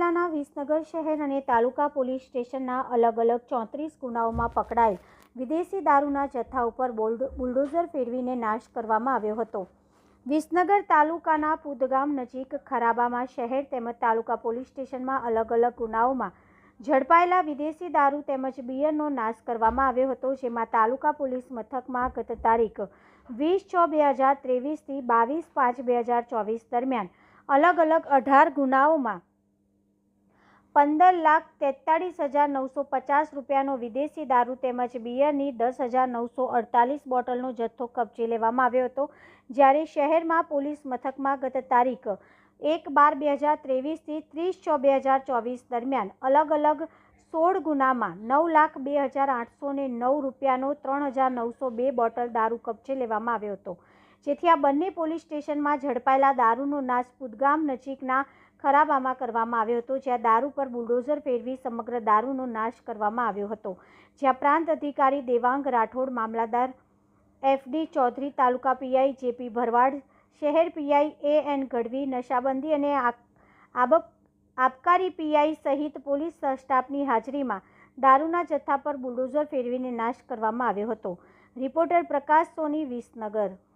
જિલ્લાના વિસનગર શહેર અને તાલુકા પોલીસ સ્ટેશનના અલગ અલગ ચોત્રીસ ગુનાઓમાં પકડાયેલ વિદેશી દારૂના જથ્થા ઉપર બોલ્ડ- બુલડોઝર ફેરવીને નાશ કરવામાં આવ્યો હતો. વિસનગર તાલુકાના પુદગામ નજીક ખરાબામાં શહેર તેમજ તાલુકા પોલીસ સ્ટેશનમાં અલગ અલગ ગુનાઓમાં ઝડપાયેલા વિદેશી દારૂ તેમજ બિયરનો નાશ કરવામાં આવ્યો હતો, જેમાં તાલુકા પોલીસ મથકમાં ગત તારીખ વીસ છ બે હજાર ત્રેવીસથી બાવીસ પાંચ બે હજાર ચોવીસ દરમિયાન અલગ અલગ અઢાર ગુનાઓમાં પંદર લાખ તેતાળીસ હજાર નવસો પચાસ રૂપિયાનો વિદેશી દારૂ તેમજ બિયરની દસ હજાર નવસો અડતાલીસ બોટલનો જથ્થો કબજે લેવામાં આવ્યો હતો. જ્યારે શહેરમાં પોલીસ મથકમાં ગત તારીખ એક બાર બે હજાર ત્રેવીસથી ત્રીસ છ બે હજાર ચોવીસ દરમિયાન અલગ અલગ સોળ ગુનામાં નવ લાખ બે હજાર આઠસો ને નવ રૂપિયાનો ત્રણ હજાર નવસો બે બોટલ દારૂ કબજે લેવામાં આવ્યો હતો. જેથી આ બંને પોલીસ સ્ટેશનમાં ઝડપાયેલા દારૂનો નાશ પુદગામ નજીકના ખરાબામાં કરવામાં આવ્યો હતો, જ્યાં દારૂ પર બુલડોઝર ફેરવી સમગ્ર દારૂનો નાશ કરવામાં આવ્યો હતો. જ્યાં પ્રાંત અધિકારી દેવાંગ રાઠોડ, મામલાદાર એફડી ચૌધરી, તાલુકા પીઆઈ જેપી ભરવાડ, શહેર પીઆઈ એ એન ગઢવી, નશાબંધી અને આબકારી પીઆઈ સહિત પોલીસ સ્ટાફની હાજરીમાં દારૂના જથ્થા પર બુલડોઝર ફેરવીને નાશ કરવામાં આવ્યો હતો. રિપોર્ટર પ્રકાશ સોની, વિસનગર.